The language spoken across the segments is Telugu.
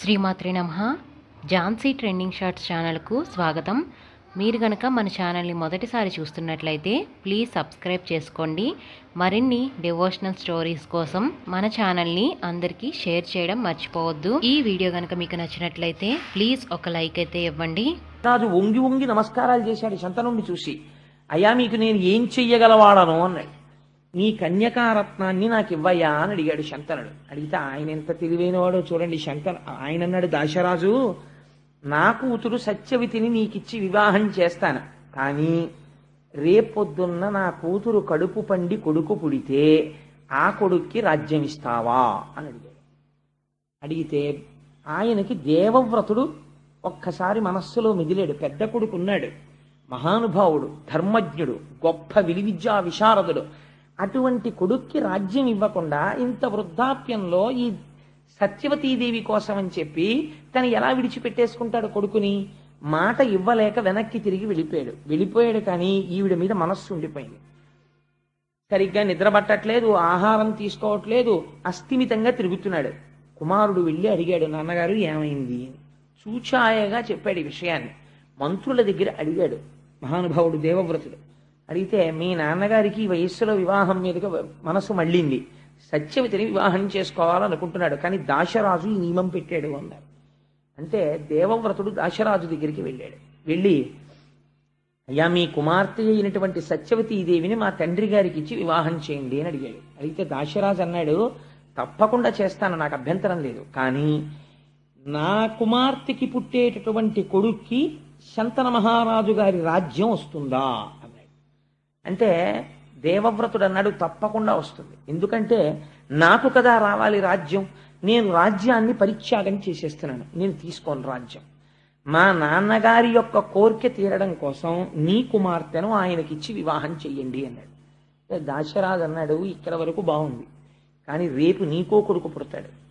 శ్రీమాత్రి నమ. ఝాన్సీ ట్రెండింగ్ షార్ట్స్ ఛానల్కు స్వాగతం. మీరు గనక మన ఛానల్ని మొదటిసారి చూస్తున్నట్లయితే ప్లీజ్ సబ్స్క్రైబ్ చేసుకోండి. మరిన్ని డివోషనల్ స్టోరీస్ కోసం మన ఛానల్ని అందరికీ షేర్ చేయడం మర్చిపోవద్దు. ఈ వీడియో కనుక మీకు నచ్చినట్లయితే ప్లీజ్ ఒక లైక్ అయితే ఇవ్వండి. రాజు వంగి వంగి నమస్కారాలు చేశాడు శంతనుడిని చూసి. అయ్యా మీకు నేను ఏం చెయ్యగలవాడను? అన్నాడు. నీ కన్యకారత్నాన్ని నాకు ఇవ్వయా అని అడిగాడు శంతనుడు అడిగితే ఆయన ఎంత తెలివైనవాడో చూడండి శంకర్ ఆయన అన్నాడు దాశరాజు నా కూతురు సత్యవతిని నీకిచ్చి వివాహం చేస్తాను. కానీ రేపొద్దున్న నా కూతురు కడుపు పండి కొడుకు పుడితే ఆ కొడుక్కి రాజ్యం ఇస్తావా? అని అడిగాడు. అడిగితే ఆయనకి దేవవ్రతుడు ఒక్కసారి మనస్సులో మిదిలాడు పెద్ద కొడుకు ఉన్నాడు మహానుభావుడు ధర్మజ్ఞుడు గొప్ప విలువిద్యా విశారదుడు. అటువంటి కొడుక్కి రాజ్యం ఇవ్వకుండా ఇంత వృద్ధాప్యంలో ఈ సత్యవతీదేవి కోసం అని చెప్పి తను ఎలా విడిచిపెట్టేసుకుంటాడు కొడుకుని? మాట ఇవ్వలేక వెనక్కి తిరిగి వెళ్ళిపోయాడు. వెళ్ళిపోయాడు కానీ ఈవిడ మీద మనస్సు ఉండిపోయింది. సరిగ్గా నిద్రపట్టట్లేదు ఆహారం తీసుకోవట్లేదు అస్థిమితంగా తిరుగుతున్నాడు. కుమారుడు వెళ్ళి అడిగాడు నాన్నగారు ఏమైంది? చూచాయగా చెప్పాడు ఈ విషయాన్ని. మంత్రుల దగ్గర అడిగాడు మహానుభావుడు దేవవ్రతుడు అడిగితే మీ నాన్నగారికి వయస్సులో వివాహం మీదుగా మనసు మళ్ళింది. సత్యవతిని వివాహం చేసుకోవాలనుకుంటున్నాడు. కానీ దాశరాజు ఈ నియమం పెట్టాడు అన్నారు. అంటే దేవవ్రతుడు దాశరాజు దగ్గరికి వెళ్ళాడు. వెళ్ళి అయ్యా మీ కుమార్తె అయినటువంటి సత్యవతీదేవిని మా తండ్రి గారికి ఇచ్చి వివాహం చేయండి అని అడిగాడు. అయితే దాశరాజు అన్నాడు తప్పకుండా చేస్తాను నాకు అభ్యంతరం లేదు. కానీ నా కుమార్తెకి పుట్టేటటువంటి కొడుక్కి శంతన మహారాజు గారి రాజ్యం వస్తుందా? అంటే దేవవ్రతుడు అన్నాడు తప్పకుండా వస్తుంది. ఎందుకంటే నాకు కదా రావాలి రాజ్యం. నేను రాజ్యాన్ని పరిత్యాగం చేసేస్తున్నాను. నేను తీసుకోను రాజ్యం. మా నాన్నగారి యొక్క కోరిక తీరడం కోసం నీ కుమార్తెను ఆయనకిచ్చి వివాహం చెయ్యండి అన్నాడు. అంటే దాశరాజు అన్నాడు ఇక్కడ వరకు బాగుంది. కానీ రేపు నీకో కొడుకు పుడతాడు.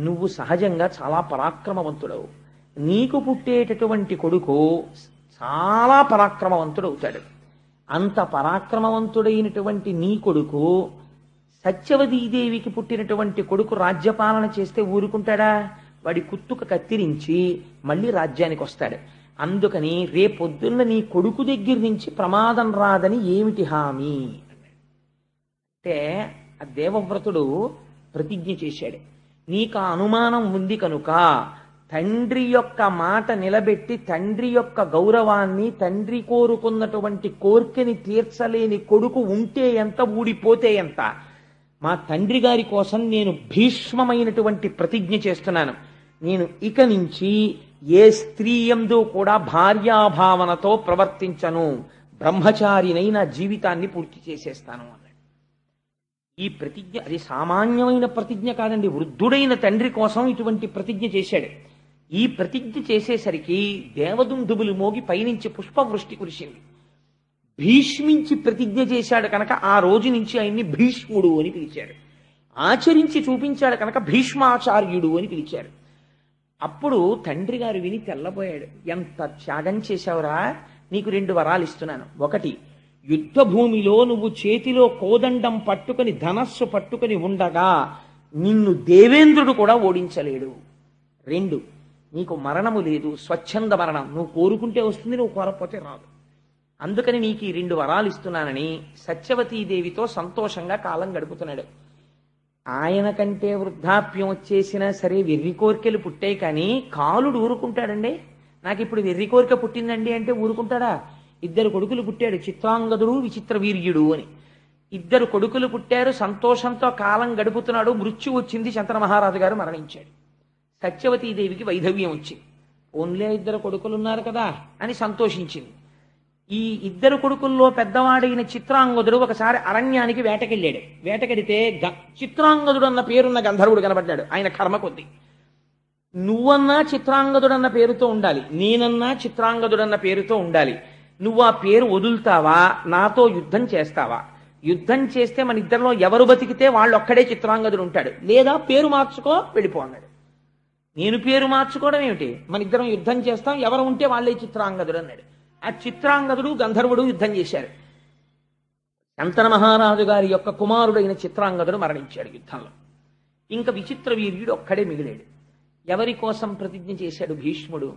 నువ్వు సహజంగా చాలా పరాక్రమవంతుడవు. నీకు పుట్టేటటువంటి కొడుకు చాలా పరాక్రమవంతుడు అవుతాడు అంత పరాక్రమవంతుడైనటువంటి నీ కొడుకు సత్యవతీదేవికి పుట్టినటువంటి కొడుకు రాజ్యపాలన చేస్తే ఊరుకుంటాడా? వాడి కుత్తుక కత్తిరించి మళ్ళీ రాజ్యానికి వస్తాడు. అందుకని రేపొద్దున్న నీ కొడుకు దగ్గర నుంచి ప్రమాదం రాదని ఏమిటి హామీ? అంటే ఆ దేవవ్రతుడు ప్రతిజ్ఞ చేశాడు. నీకు ఆ అనుమానం ఉంది కనుక తండ్రి యొక్క మాట నిలబెట్టి తండ్రి యొక్క గౌరవాన్ని తండ్రి కోరుకున్నటువంటి కోరికని తీర్చలేని కొడుకు ఉంటే ఎంత ఊడిపోతే ఎంత? మా తండ్రి గారి కోసం నేను భీష్మమైనటువంటి ప్రతిజ్ఞ చేస్తున్నాను. నేను ఇక నుంచి ఏ స్త్రీ ఎందు కూడా భార్యాభావనతో ప్రవర్తించను. బ్రహ్మచారినై నా జీవితాన్ని పూర్తి చేసేస్తాను అన్నాడు. ఈ ప్రతిజ్ఞ అది సామాన్యమైన ప్రతిజ్ఞ కాదండి. వృద్ధుడైన తండ్రి కోసం ఇటువంటి ప్రతిజ్ఞ చేశాడు. ఈ ప్రతిజ్ఞ చేసేసరికి దేవదుందుబులు మోగి పైనుంచి పుష్పవృష్టి కురిసింది. భీష్మించి ప్రతిజ్ఞ చేశాడు కనుక ఆ రోజు నుంచి ఆయన్ని భీష్ముడు అని పిలిచారు. ఆచరించి చూపించాడు కనుక భీష్మాచార్యుడు అని పిలిచారు. అప్పుడు తండ్రి గారు విని తెల్లబోయాడు. ఎంత త్యాగం చేశావురా? నీకు రెండు వరాలు ఇస్తున్నాను. ఒకటి యుద్ధ భూమిలో నువ్వు చేతిలో కోదండం పట్టుకొని ధనస్సు పట్టుకొని ఉండగా నిన్ను దేవేంద్రుడు కూడా ఓడించలేడు. రెండు నీకు మరణము లేదు స్వచ్ఛంద మరణం. నువ్వు కోరుకుంటే వస్తుంది నువ్వు కోరకపోతే రాదు. అందుకని నీకు ఈ రెండు వరాలు ఇస్తున్నానని సత్యవతీదేవితో సంతోషంగా కాలం గడుపుతున్నాడు. ఆయన కంటే వృద్ధాప్యం వచ్చేసినా సరే వెర్రి కోరికలు పుట్టాయి కానీ కాలుడు ఊరుకుంటాడండి. నాకు ఇప్పుడు వెర్రి కోరిక పుట్టిందండి అంటే ఊరుకుంటాడా? ఇద్దరు కొడుకులు పుట్టాడు చిత్రాంగదుడు విచిత్ర వీర్యుడు అని. ఇద్దరు కొడుకులు పుట్టారు సంతోషంతో కాలం గడుపుతున్నాడు మృత్యు వచ్చింది శంతన మహారాజు గారు మరణించాడు. సత్యవతీదేవికి వైధవ్యం వచ్చింది. ఓన్లే ఇద్దరు కొడుకులు ఉన్నారు కదా అని సంతోషించింది. ఈ ఇద్దరు కొడుకుల్లో పెద్దవాడైన చిత్రాంగదుడు ఒకసారి అరణ్యానికి వేటకెళ్ళాడు. వేటకెడితే గ- చిత్రాంగదుడు అన్న పేరున్న గంధర్వుడు కనబడ్డాడు. ఆయన కర్మ కొద్ది. నువ్వన్నా చిత్రాంగదుడన్న పేరుతో ఉండాలి. నేనన్నా చిత్రాంగదుడు అన్న పేరుతో ఉండాలి. నువ్వు ఆ పేరు వదులుతావా? నాతో యుద్ధం చేస్తావా? యుద్ధం చేస్తే మన ఇద్దరిలో ఎవరు బతికితే వాళ్ళు ఒక్కడే చిత్రాంగదుడు ఉంటాడు. లేదా పేరు మార్చుకో వెళ్ళిపో అన్నాడు. నేను పేరు మార్చుకోవడం ఏమిటి? మన ఇద్దరం యుద్ధం చేస్తాం ఎవరు ఉంటే వాళ్ళే చిత్రాంగదుడు అన్నాడు. ఆ చిత్రాంగదుడు గంధర్వుడు యుద్ధం చేశారు. శంతన మహారాజు గారి యొక్క కుమారుడైన చిత్రాంగదుడు మరణించాడు యుద్ధంలో. ఇంకా విచిత్ర వీర్యుడు ఒక్కడే మిగిలాడు. ఎవరి కోసం ప్రతిజ్ఞ చేశాడు భీష్ముడు?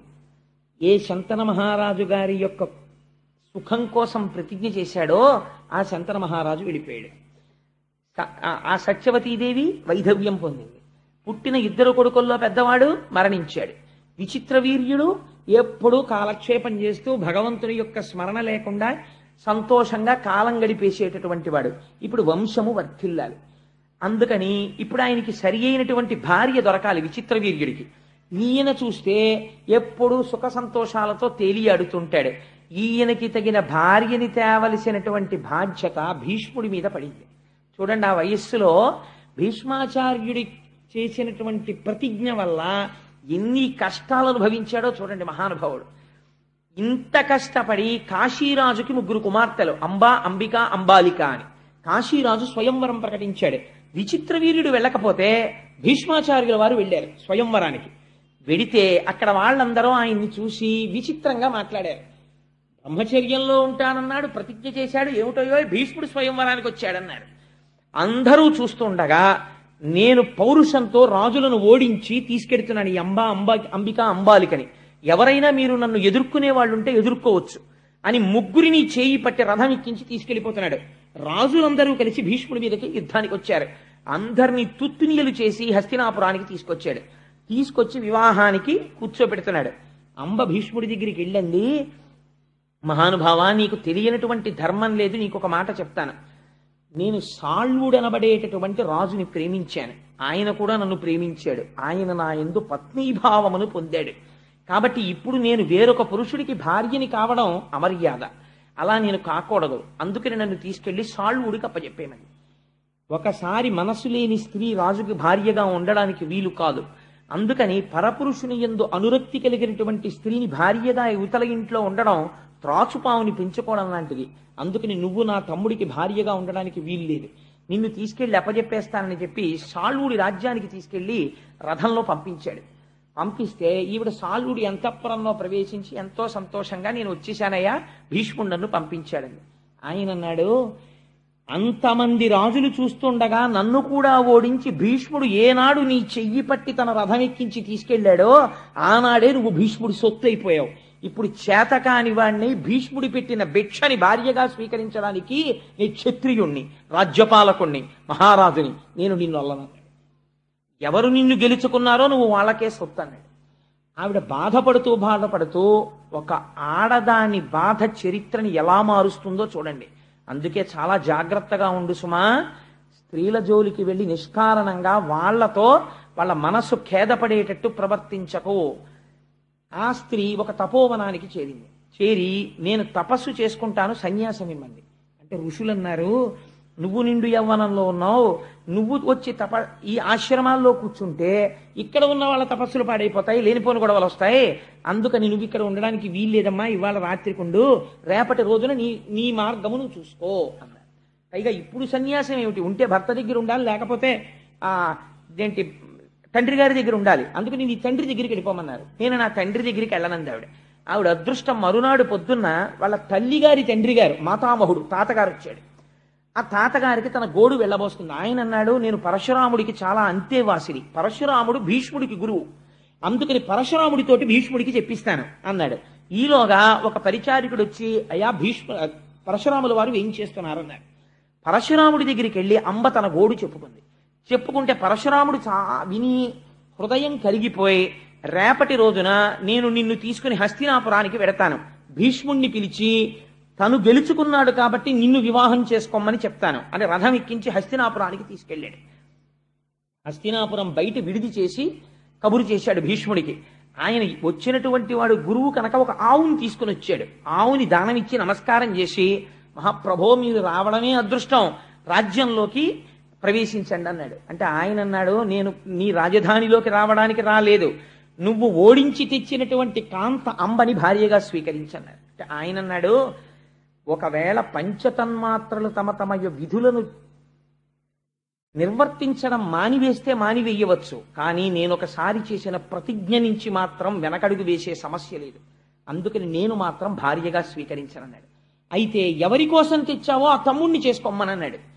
ఏ శంతన మహారాజు గారి యొక్క సుఖం కోసం ప్రతిజ్ఞ చేశాడో ఆ శంతన మహారాజు వెళ్ళిపోయాడు ఆ- ఆ సత్యవతీదేవి వైధవ్యం పొందింది. పుట్టిన ఇద్దరు కొడుకుల్లో పెద్దవాడు మరణించాడు. విచిత్ర వీర్యుడు ఎప్పుడూ కాలక్షేపం చేస్తూ భగవంతుని యొక్క స్మరణ లేకుండా సంతోషంగా కాలం గడిపేసేటటువంటి వాడు. ఇప్పుడు వంశము వర్ధిల్లాలి. అందుకని ఇప్పుడు ఆయనకి సరి అయినటువంటి భార్య దొరకాలి విచిత్ర వీర్యుడికి. ఈయన చూస్తే ఎప్పుడూ సుఖ సంతోషాలతో తేలియాడుతుంటాడు. ఈయనకి తగిన భార్యని తేవలసినటువంటి బాధ్యత భీష్ముడి మీద పడింది. చూడండి ఆ వయస్సులో భీష్మాచార్యుడి చేసినటువంటి ప్రతిజ్ఞ వల్ల ఎన్ని కష్టాలు అనుభవించాడో చూడండి మహానుభావుడు. ఇంత కష్టపడి కాశీరాజుకి ముగ్గురు కుమార్తెలు అంబా అంబిక అంబాలిక అని. కాశీరాజు స్వయంవరం ప్రకటించాడు. విచిత్ర వీర్యుడు వెళ్ళకపోతే భీష్మాచార్యుల వారు వెళ్ళారు స్వయంవరానికి. వెడితే అక్కడ వాళ్ళందరూ ఆయన్ని చూసి విచిత్రంగా మాట్లాడారు. బ్రహ్మచర్యంలో ఉంటానన్నాడు ప్రతిజ్ఞ చేశాడు ఏమిటోయో భీష్ముడు స్వయంవరానికి వచ్చాడన్నారు. అందరూ చూస్తుండగా నేను పౌరుషంతో రాజులను ఓడించి తీసుకెడుతున్నాను ఈ అంబా అంబా అంబిక అంబాలికని. ఎవరైనా మీరు నన్ను ఎదుర్కొనే వాళ్ళు ఉంటే ఎదుర్కోవచ్చు అని ముగ్గురిని చేయి పట్టి రథం ఎక్కించి తీసుకెళ్ళిపోతున్నాడు రాజులందరూ కలిసి భీష్ముడి మీదకి యుద్ధానికి వచ్చారు. అందరినీ తుత్తునియలు చేసి హస్తినాపురానికి తీసుకొచ్చాడు. తీసుకొచ్చి వివాహానికి కూర్చోబెడుతున్నాడు. అంబ భీష్ముడి దగ్గరికి వెళ్ళండి. మహానుభావ నీకు తెలియనటువంటి ధర్మం లేదు నీకు ఒక మాట చెప్తాను. నేను సాళ్వుడనబడేటటువంటి రాజుని ప్రేమించాను. ఆయన కూడా నన్ను ప్రేమించాడు. ఆయన నా ఎందు పత్నీభావమును పొందాడు. కాబట్టి ఇప్పుడు నేను వేరొక పురుషుడికి భార్యని కావడం అమర్యాద. అలా నేను కాకూడదు. అందుకని నన్ను తీసుకెళ్ళి సాళ్వుడికి అప్పచెప్పేమని ఒకసారి మనసు లేని స్త్రీ రాజుకి భార్యగా ఉండడానికి వీలు కాదు. అందుకని పరపురుషుని ఎందు అనురక్తి కలిగినటువంటి స్త్రీని భార్యగా ఇవతల ఇంట్లో ఉండడం త్రాచుపావుని పెంచుకోవడం లాంటిది. అందుకని నువ్వు నా తమ్ముడికి భార్యగా ఉండడానికి వీల్లేదు. నిన్ను తీసుకెళ్ళి అప్పజెప్పేస్తానని చెప్పి సాళ్వుడి రాజ్యానికి తీసుకెళ్ళి రథంలో పంపించాడు. పంపిస్తే ఈవిడ సాల్వుడి అంతఃపురంలో ప్రవేశించి ఎంతో సంతోషంగా నేను వచ్చేశానయ్యా భీష్ముడు నన్ను పంపించాడని. ఆయన అన్నాడు అంతమంది రాజులు చూస్తుండగా నన్ను కూడా ఓడించి భీష్ముడు ఏనాడు నీ చెయ్యి పట్టి తన రథం ఎక్కించి తీసుకెళ్ళాడో ఆనాడే నువ్వు భీష్ముడు సొత్తు అయిపోయావు. ఇప్పుడు చేతకాని వాణ్ణి భీష్ముడి పెట్టిన భిక్షని భార్యగా స్వీకరించడానికి నీ క్షత్రియుణ్ణి రాజ్యపాలకుణ్ణి మహారాజుని. నేను నిన్ను అల్లనన్నాడు ఎవరు నిన్ను గెలుచుకున్నారో నువ్వు వాళ్ళకే సొత్తన్నాడు. ఆవిడ బాధపడుతూ బాధపడుతూ ఒక ఆడదాని బాధ చరిత్రని ఎలా మారుస్తుందో చూడండి. అందుకే చాలా జాగ్రత్తగా ఉండు సుమా. స్త్రీల జోలికి వెళ్ళి నిష్కారణంగా వాళ్ళతో వాళ్ళ మనసు ఖేదపడేటట్టు ప్రవర్తించకు. ఆ స్త్రీ ఒక తపోవనానికి చేరింది. చేరి నేను తపస్సు చేసుకుంటాను సన్యాసం ఇమ్మంది. అంటే ఋషులు అన్నారు నువ్వు నిండు యవ్వనంలో ఉన్నావు నువ్వు వచ్చి తప ఈ ఆశ్రమాల్లో కూర్చుంటే ఇక్కడ ఉన్న వాళ్ళ తపస్సులు పాడైపోతాయి లేనిపోని గొడవలు వస్తాయి. అందుకని నువ్వు ఇక్కడ ఉండడానికి వీల్లేదమ్మా ఇవాళ రాత్రికుండు రేపటి రోజున నీ నీ మార్గము నువ్వు చూసుకో. అన్నారు. పైగా ఇప్పుడు సన్యాసం ఏమిటి? ఉంటే భర్త దగ్గర ఉండాలి లేకపోతే ఆ ఇదేంటి తండ్రి గారి దగ్గర ఉండాలి. అందుకు నేను నీ తండ్రి దగ్గరికి వెళ్ళిపోమన్నారు. నేను నా తండ్రి దగ్గరికి వెళ్ళనంది ఆవిడ. ఆవిడ అదృష్టం మరునాడు పొద్దున్న వాళ్ళ తల్లి గారి తండ్రి గారు మాతామహుడు తాతగారు వచ్చాడు. ఆ తాతగారికి తన గోడు వెళ్ళబోస్తుంది. ఆయన అన్నాడు నేను పరశురాముడికి చాలా అంతేవాసిని పరశురాముడు భీష్ముడికి గురువు. అందుకని పరశురాముడితోటి భీష్ముడికి చెప్పిస్తాను అన్నాడు. ఈలోగా ఒక పరిచారికుడు వచ్చి అయ్యా భీష్మ పరశురాముల వారు ఏం చేస్తున్నారన్నాడు పరశురాముడి దగ్గరికి వెళ్ళి అంబ తన గోడు చెప్పుకుంది. చెప్పుకుంటే పరశురాముడు చా విని హృదయం కరిగిపోయి రేపటి రోజున నేను నిన్ను తీసుకుని హస్తినాపురానికి వెడతాను. భీష్ముణ్ణి పిలిచి తను గెలుచుకున్నాడు కాబట్టి నిన్ను వివాహం చేసుకోమని చెప్తాను అని రథం ఎక్కించి హస్తినాపురానికి తీసుకెళ్ళాడు. హస్తినాపురం బయట విడిది చేసి కబురు చేశాడు భీష్ముడికి. ఆయన వచ్చినటువంటి వాడు గురువు కనుక ఒక ఆవుని తీసుకుని వచ్చాడు. ఆవుని దానం ఇచ్చి నమస్కారం చేసి మహాప్రభో మీరు రావడమే అదృష్టం. రాజ్యంలోకి ప్రవేశించండి అన్నాడు. అంటే ఆయన అన్నాడు నేను నీ రాజధానిలోకి రావడానికి రాలేదు. నువ్వు ఓడించి తెచ్చినటువంటి కాంత అంబని భార్యగా స్వీకరించన్నాడు అంటే ఆయన అన్నాడు ఒకవేళ పంచతన్మాత్రలు తమ తమ యొక్క విధులను నిర్వర్తించడం మానివేస్తే మానివేయవచ్చు. కానీ నేను ఒకసారి చేసిన ప్రతిజ్ఞ నుంచి మాత్రం వెనకడుగు వేసే సమస్య లేదు. అందుకని నేను మాత్రం భార్యగా స్వీకరించనన్నాడు. అయితే ఎవరి కోసం తెచ్చావో ఆ తమ్ముణ్ణి చేసుకోమనన్నాడు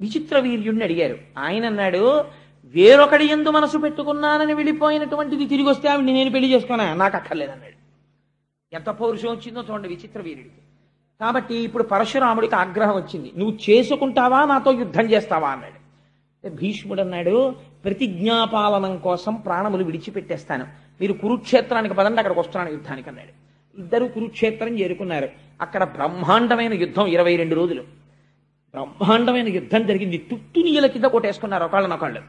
విచిత్ర వీర్యుడిని అడిగారు. ఆయన అన్నాడు వేరొకడి ఎందు మనసు పెట్టుకున్నానని వెళ్ళిపోయినటువంటిది తిరిగి వస్తే ఆవిడ నేను పెళ్ళి చేసుకున్నా. నాకు అక్కర్లేదన్నాడు ఎంత పౌరుషం వచ్చిందో చూడండి విచిత్ర వీరుడికి కాబట్టి ఇప్పుడు పరశురాముడికి ఆగ్రహం వచ్చింది. నువ్వు చేసుకుంటావా నాతో యుద్ధం చేస్తావా? అన్నాడు. భీష్ముడు అన్నాడు ప్రతిజ్ఞాపాలనం కోసం ప్రాణములు విడిచిపెట్టేస్తాను. మీరు కురుక్షేత్రానికి పదండి అక్కడికి వస్తున్నాను యుద్ధానికి అన్నాడు. ఇద్దరు కురుక్షేత్రం చేరుకున్నారు. అక్కడ బ్రహ్మాండమైన యుద్ధం ఇరవై రెండు రోజులు. బ్రహ్మాండమైన యుద్ధం జరిగింది. తుత్తునీయుల కింద కొట్టేసుకున్నారు ఒకళ్ళనొకళ్ళు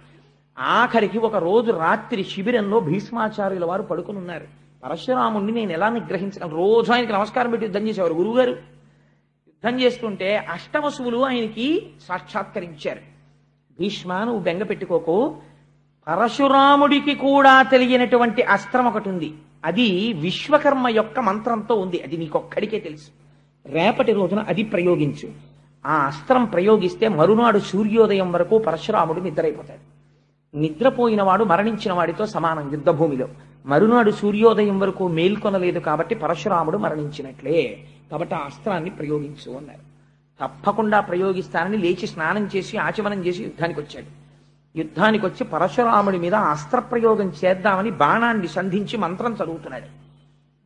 ఆఖరికి ఒక రోజు రాత్రి శిబిరంలో భీష్మాచార్యుల వారు పడుకుని ఉన్నారు. పరశురాముణ్ణి నేను ఎలా నిగ్రహించగలను? రోజు ఆయనకి నమస్కారం పెట్టి యుద్ధం చేసేవారు గురువుగారు. యుద్ధం చేస్తుంటే అష్టవసువులు ఆయనకి సాక్షాత్కరించారు. భీష్మ నువ్వు బెంగ పెట్టుకోకు. పరశురాముడికి కూడా తెలియనటువంటి అస్త్రం ఒకటి ఉంది. అది విశ్వకర్మ యొక్క మంత్రంతో ఉంది. అది నీకొక్కడికే తెలుసు. రేపటి రోజున అది ప్రయోగించు. ఆ అస్త్రం ప్రయోగిస్తే మరునాడు సూర్యోదయం వరకు పరశురాముడు నిద్రైపోతాడు. నిద్రపోయినవాడు మరణించిన వాడితో సమానం యుద్ధభూమిలో. మరునాడు సూర్యోదయం వరకు మేల్కొనలేదు కాబట్టి పరశురాముడు మరణించినట్లే. కాబట్టి ఆ అస్త్రాన్ని ప్రయోగించు అన్నారు. తప్పకుండా ప్రయోగిస్తానని లేచి స్నానం చేసి ఆచమనం చేసి యుద్ధానికి వచ్చాడు యుద్ధానికి వచ్చి పరశురాముడి మీద అస్త్ర ప్రయోగం చేద్దామని బాణాన్ని సంధించి మంత్రం చదువుతున్నాడు.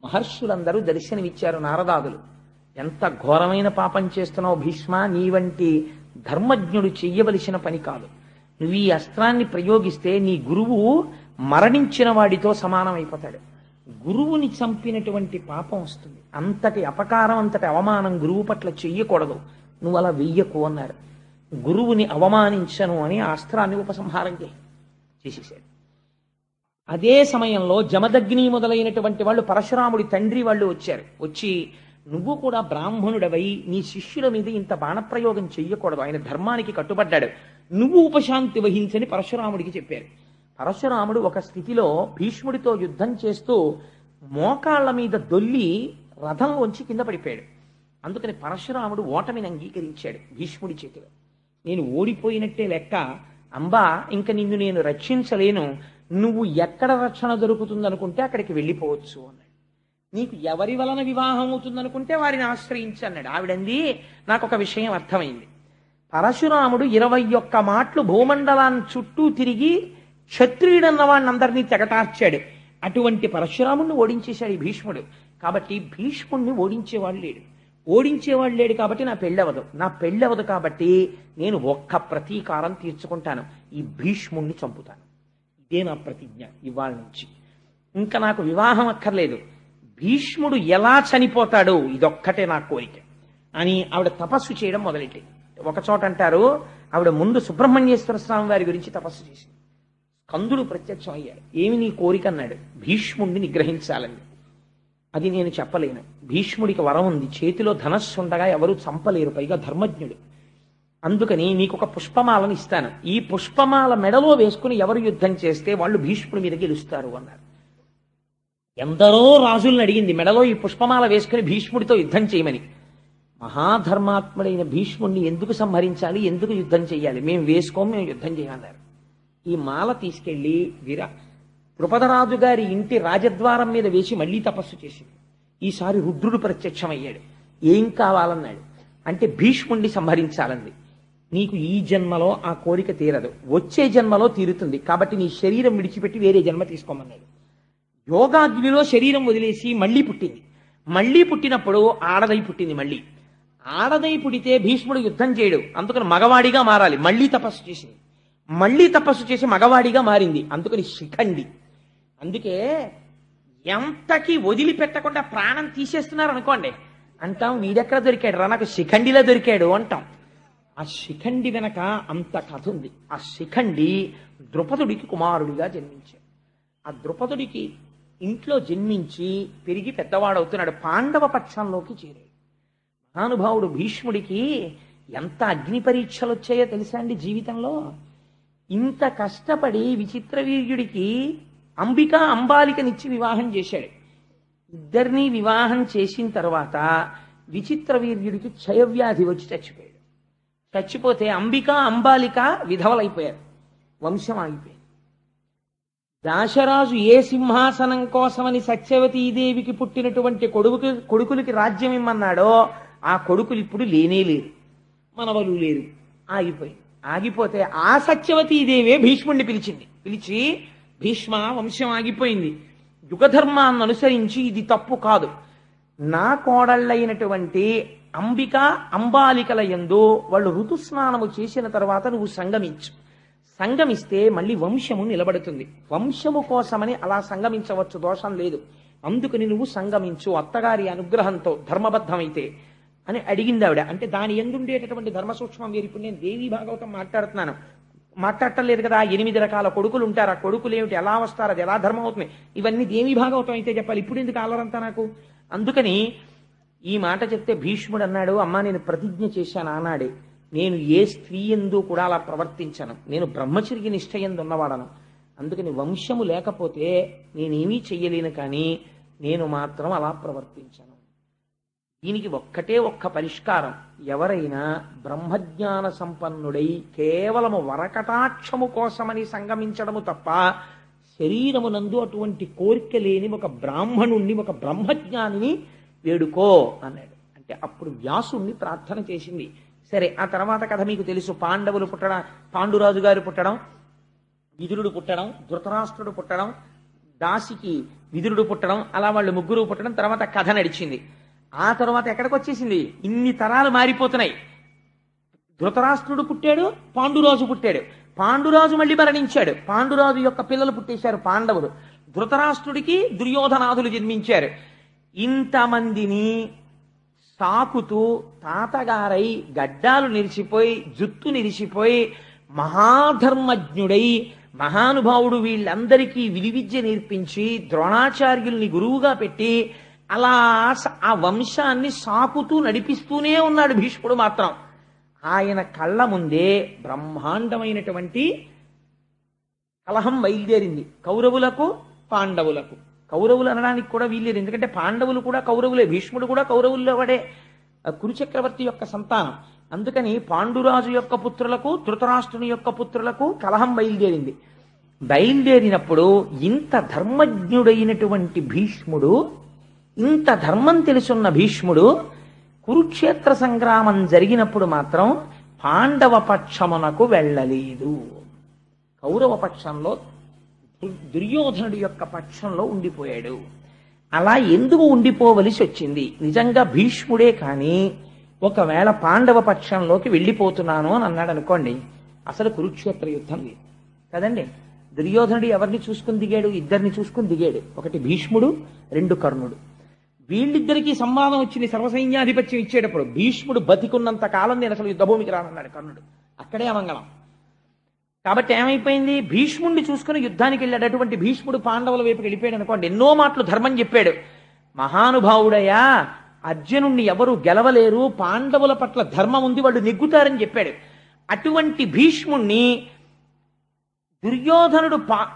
మహర్షులందరూ దర్శనమిచ్చారు నారదాదులు. ఎంత ఘోరమైన పాపం చేస్తున్నావు భీష్మ నీ వంటి ధర్మజ్ఞుడు చెయ్యవలసిన పని కాదు. నువ్వు ఈ అస్త్రాన్ని ప్రయోగిస్తే నీ గురువు మరణించిన వాడితో సమానమైపోతాడు. గురువుని చంపినటువంటి పాపం వస్తుంది. అంతటి అపకారం అంతటి అవమానం గురువు పట్ల చెయ్యకూడదు. నువ్వు అలా వెయ్యకు అన్నారు. గురువుని అవమానించను అని ఆ అస్త్రాన్ని ఉపసంహారం చేయి. చేసేసాడు. అదే సమయంలో జమదగ్ని మొదలైనటువంటి వాళ్ళు పరశురాముడి తండ్రి వాళ్ళు వచ్చారు. వచ్చి నువ్వు కూడా బ్రాహ్మణుడవై నీ శిష్యుల మీద ఇంత బాణప్రయోగం చెయ్యకూడదు. ఆయన ధర్మానికి కట్టుబడ్డాడు. నువ్వు ఉపశాంతి వహించని పరశురాముడికి చెప్పారు. పరశురాముడు ఒక స్థితిలో భీష్ముడితో యుద్ధం చేస్తూ మోకాళ్ళ మీద దొల్లి రథం వంచి కింద పడిపోయాడు. అందుకని పరశురాముడు ఓటమిని అంగీకరించాడు భీష్ముడి చేతిలో. నేను ఓడిపోయినట్టే లెక్క అంబా ఇంక నిన్ను నేను రక్షించలేను. నువ్వు ఎక్కడ రక్షణ దొరుకుతుందనుకుంటే అక్కడికి వెళ్ళిపోవచ్చు అన్నాడు. నీకు ఎవరి వలన వివాహం అవుతుందనుకుంటే వారిని ఆశ్రయించి అన్నాడు ఆవిడంది నాకు ఒక విషయం అర్థమైంది. పరశురాముడు ఇరవై ఒక్క మాటలు భూమండలాన్ని చుట్టూ తిరిగి క్షత్రియుడన్న వాడిని తెగటార్చాడు. అటువంటి పరశురాముడిని ఓడించేశాడు ఈ భీష్ముడు. కాబట్టి భీష్ముడిని ఓడించేవాడు లేడు. ఓడించేవాడు లేడు కాబట్టి నా పెళ్ళవదు. నా పెళ్ళవదు కాబట్టి నేను ఒక్క ప్రతీకారం తీర్చుకుంటాను. ఈ భీష్ముణ్ణి చంపుతాను. ఇదే నా ప్రతిజ్ఞ ఇవాళ నుంచి. ఇంకా నాకు వివాహం అక్కర్లేదు. భీష్ముడు ఎలా చనిపోతాడో ఇదొక్కటే నా కోరిక అని ఆవిడ తపస్సు చేయడం మొదలెట్టింది. ఒక చోట అంటారు ఆవిడ ముందు సుబ్రహ్మణ్యేశ్వర స్వామి వారి గురించి తపస్సు చేసింది. కందుడు ప్రత్యక్షం అయ్యాడు. ఏమి నీ కోరిక అన్నాడు. భీష్ముడిని నిగ్రహించాలని. అది నేను చెప్పలేను. భీష్ముడికి వరం ఉంది. చేతిలో ధనస్సు ఉండగా ఎవరు చంపలేరు. పైగా ధర్మజ్ఞుడు. అందుకని నీకు ఒక పుష్పమాలను ఇస్తాను. ఈ పుష్పమాల మెడలో వేసుకుని ఎవరు యుద్ధం చేస్తే వాళ్ళు భీష్ముడి మీద గెలుస్తారు అన్నారు. ఎందరో రాజుల్ని అడిగింది మెడలో ఈ పుష్పమాల వేసుకుని భీష్ముడితో యుద్ధం చేయమని. మహాధర్మాత్ముడైన భీష్ముడిని ఎందుకు సంహరించాలి ఎందుకు యుద్ధం చేయాలి మేము వేసుకోం మేము యుద్ధం చేయాలన్నారు. ఈ మాల తీసుకెళ్ళి విరా కృపదరాజు గారి ఇంటి రాజద్వారం మీద వేసి మళ్ళీ తపస్సు చేసింది. ఈసారి రుద్రుడు ప్రత్యక్షమయ్యాడు. ఏం కావాలన్నాడు? అంటే భీష్ముణ్ణి సంహరించాలంది. నీకు ఈ జన్మలో ఆ కోరిక తీరదు. వచ్చే జన్మలో తీరుతుంది. కాబట్టి నీ శరీరం విడిచిపెట్టి వేరే జన్మ తీసుకోమన్నాడు. యోగాగ్నిలో శరీరం వదిలేసి మళ్ళీ పుట్టింది. మళ్ళీ పుట్టినప్పుడు ఆడదై పుట్టింది మళ్ళీ. ఆడదై పుడితే భీష్ముడు యుద్ధం చేయడు. అందుకని మగవాడిగా మారాలి. మళ్ళీ తపస్సు చేసింది. మళ్ళీ తపస్సు చేసి మగవాడిగా మారింది. అందుకని శిఖండి. అందుకే ఎంతకి వదిలిపెట్టకుండా ప్రాణం తీసేస్తున్నారు అనుకోండి అంటాం వీడెక్కడ దొరికాడు రా? నాకు శిఖండిలో దొరికాడు అంటాం. ఆ శిఖండి వెనక అంత కథ ఉంది. ఆ శిఖండి ద్రుపదుడికి కుమారుడిగా జన్మించాడు. ఆ ద్రుపదుడికి ఇంట్లో జన్మించి పెరిగి పెద్దవాడవుతున్నాడు పాండవ పక్షంలోకి చేరాడు. మహానుభావుడు భీష్ముడికి ఎంత అగ్ని పరీక్షలు వచ్చాయో తెలుసా అండి జీవితంలో? ఇంత కష్టపడి విచిత్ర వీర్యుడికి అంబిక అంబాలికనిచ్చి వివాహం చేశాడు. ఇద్దరినీ వివాహం చేసిన తర్వాత విచిత్ర వీర్యుడికి క్షయవ్యాధి వచ్చి చచ్చిపోయాడు. చచ్చిపోతే అంబిక అంబాలిక విధవలైపోయారు. వంశం ఆగిపోయింది. దాశరాజు ఏ సింహాసనం కోసమని సత్యవతీదేవికి పుట్టినటువంటి కొడుకు కొడుకులకి రాజ్యం ఇమ్మన్నాడో ఆ కొడుకులు ఇప్పుడు లేనే లేరు. మనవలు లేరు. ఆగిపోయింది ఆగిపోతే ఆ సత్యవతీదేవే భీష్ముడిని పిలిచింది. పిలిచి భీష్మ వంశం ఆగిపోయింది. యుగధర్మాన్ని అనుసరించి ఇది తప్పు కాదు. నా కోడళ్ళైనటువంటి అంబిక అంబాలికల ఎందు వాళ్ళు ఋతుస్నానము చేసిన తర్వాత నువ్వు సంగమించు. సంగమిస్తే మళ్ళీ వంశము నిలబడుతుంది. వంశము కోసమని అలా సంగమించవచ్చు దోషం లేదు. అందుకని నువ్వు సంగమించు అత్తగారి అనుగ్రహంతో ధర్మబద్ధమైతే అని అడిగింది ఆవిడ. అంటే దాని ఎందుండేటటువంటి ధర్మ సూక్ష్మం వేరు. ఇప్పుడు నేను దేవి భాగవతం మాట్లాడుతున్నాను. మాట్లాడటలేదు కదా ఎనిమిది రకాల కొడుకులు ఉంటారు. ఆ కొడుకులు ఏమిటి? ఎలా వస్తారు? అది ఎలా ధర్మం అవుతుంది? ఇవన్నీ దేవి భాగవతం అయితే చెప్పాలి. ఇప్పుడు ఎందుకు ఆలరంతా నాకు? అందుకని ఈ మాట చెప్తే భీష్ముడు అన్నాడు అమ్మా నేను ప్రతిజ్ఞ చేశాను ఆనాడే. నేను ఏ స్త్రీ ఎందు కూడా అలా ప్రవర్తించను. నేను బ్రహ్మచర్య నిష్ఠ ఎందు ఉన్నవాడను. అందుకని వంశము లేకపోతే నేనేమీ చెయ్యలేను కానీ నేను మాత్రం అలా ప్రవర్తించను. దీనికి ఒక్కటే ఒక్క పరిష్కారం. ఎవరైనా బ్రహ్మజ్ఞాన సంపన్నుడై కేవలము వరకటాక్షము కోసమని సంగమించడము తప్ప శరీరమునందు అటువంటి కోరిక లేని ఒక బ్రాహ్మణుణ్ణి ఒక బ్రహ్మజ్ఞానిని వేడుకో అన్నాడు. అంటే అప్పుడు వ్యాసుణ్ణి ప్రార్థన చేసింది. సరే ఆ తర్వాత కథ మీకు తెలుసు. పాండవులు పుట్టడం పాండురాజు గారు పుట్టడం విదురుడు పుట్టడం ధృతరాష్ట్రుడు పుట్టడం దాసికి విదురుడు పుట్టడం అలా వాళ్ళు ముగ్గురు పుట్టడం తర్వాత కథ నడిచింది. ఆ తర్వాత ఎక్కడికి వచ్చేసింది? ఇన్ని తరాలు మారిపోతున్నాయి. ధృతరాష్ట్రుడు పుట్టాడు పాండురాజు పుట్టాడు. పాండురాజు మళ్ళీ మరణించాడు. పాండురాజు యొక్క పిల్లలు పుట్టేశారు పాండవులు. ధృతరాష్ట్రుడికి దుర్యోధనాథులు జన్మించారు. ఇంతమందిని తాకుతూ తాతగారై గడ్డాలు నిలిచిపోయి జుత్తు నిలిచిపోయి మహాధర్మజ్ఞుడై మహానుభావుడు వీళ్ళందరికీ విలువిద్య నేర్పించి ద్రోణాచార్యుల్ని గురువుగా పెట్టి అలా ఆ వంశాన్ని సాకుతూ నడిపిస్తూనే ఉన్నాడు భీష్ముడు మాత్రం. ఆయన కళ్ళ ముందే బ్రహ్మాండమైనటువంటి కలహం బయలుదేరింది. కౌరవులకు పాండవులకు. కౌరవులు అనడానికి కూడా వీల్లేదు. ఎందుకంటే పాండవులు కూడా కౌరవులే భీష్ముడు కూడా కౌరవుల్లో వాడే కురుచక్రవర్తి యొక్క సంతానం. అందుకని పాండురాజు యొక్క పుత్రులకు ధృతరాష్ట్రుని యొక్క పుత్రులకు కలహం బయలుదేరింది. బయలుదేరినప్పుడు ఇంత ధర్మజ్ఞుడైనటువంటి భీష్ముడు ఇంత ధర్మం తెలుసున్న భీష్ముడు కురుక్షేత్ర సంగ్రామం జరిగినప్పుడు మాత్రం పాండవ పక్షమునకు వెళ్ళలేదు. కౌరవ పక్షంలో దుర్యోధనుడి యొక్క పక్షంలో ఉండిపోయాడు. అలా ఎందుకు ఉండిపోవలసి వచ్చింది? నిజంగా భీష్ముడే కానీ ఒకవేళ పాండవ పక్షంలోకి వెళ్ళిపోతున్నాను అని అన్నాడు అనుకోండి అసలు కురుక్షేత్ర యుద్ధం లేదు. కదండి? దుర్యోధనుడు ఎవరిని చూసుకుని దిగాడు? ఇద్దరిని చూసుకుని దిగాడు. ఒకటి భీష్ముడు రెండు కర్ణుడు. వీళ్ళిద్దరికీ సంవాదం వచ్చింది సర్వసైన్యాధిపత్యం ఇచ్చేటప్పుడు. భీష్ముడు బతికున్నంత కాలం నేను అసలు యుద్ధభూమికి రానన్నాడు కర్ణుడు. అక్కడే అమంగళం. కాబట్టి ఏమైపోయింది? భీష్ముడిని చూసుకుని యుద్ధానికి వెళ్ళాడు. అటువంటి భీష్ముడు పాండవుల వైపుకి వెళ్ళిపోయాడు అనుకోండి. ఎన్నో మాటలు ధర్మం చెప్పాడు. మహానుభావుడయ్యా అర్జునుణ్ణి ఎవరు గెలవలేరు? పాండవుల పట్ల ధర్మం ఉంది వాళ్ళు నెగ్గుతారని చెప్పాడు. అటువంటి భీష్ముణ్ణి దుర్యోధనుడు పా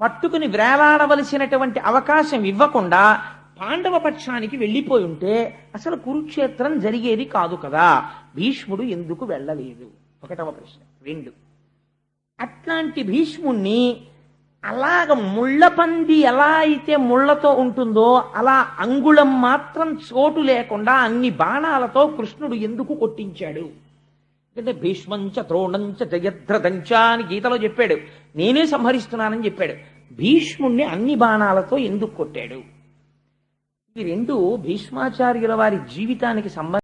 పట్టుకుని వేలాడవలసినటువంటి అవకాశం ఇవ్వకుండా పాండవ పక్షానికి వెళ్ళిపోయి ఉంటే అసలు కురుక్షేత్రం జరిగేది కాదు కదా. భీష్ముడు ఎందుకు వెళ్ళలేదు? ఒకటవ ప్రశ్న. రెండు. అట్లాంటి భీష్ముణ్ణి అలాగ ముళ్ళపంది ఎలా అయితే ముళ్ళతో ఉంటుందో అలా అంగుళం మాత్రం చోటు లేకుండా అన్ని బాణాలతో కృష్ణుడు ఎందుకు కొట్టించాడు? ఎందుకంటే భీష్మంచ ద్రోణంచ జయద్రదంచ అని గీతలో చెప్పాడు. నేనే సంహరిస్తున్నానని చెప్పాడు. భీష్ముణ్ణి అన్ని బాణాలతో ఎందుకు కొట్టాడు? ఈ రెండు భీష్మాచార్యుల వారి జీవితానికి సంబంధించి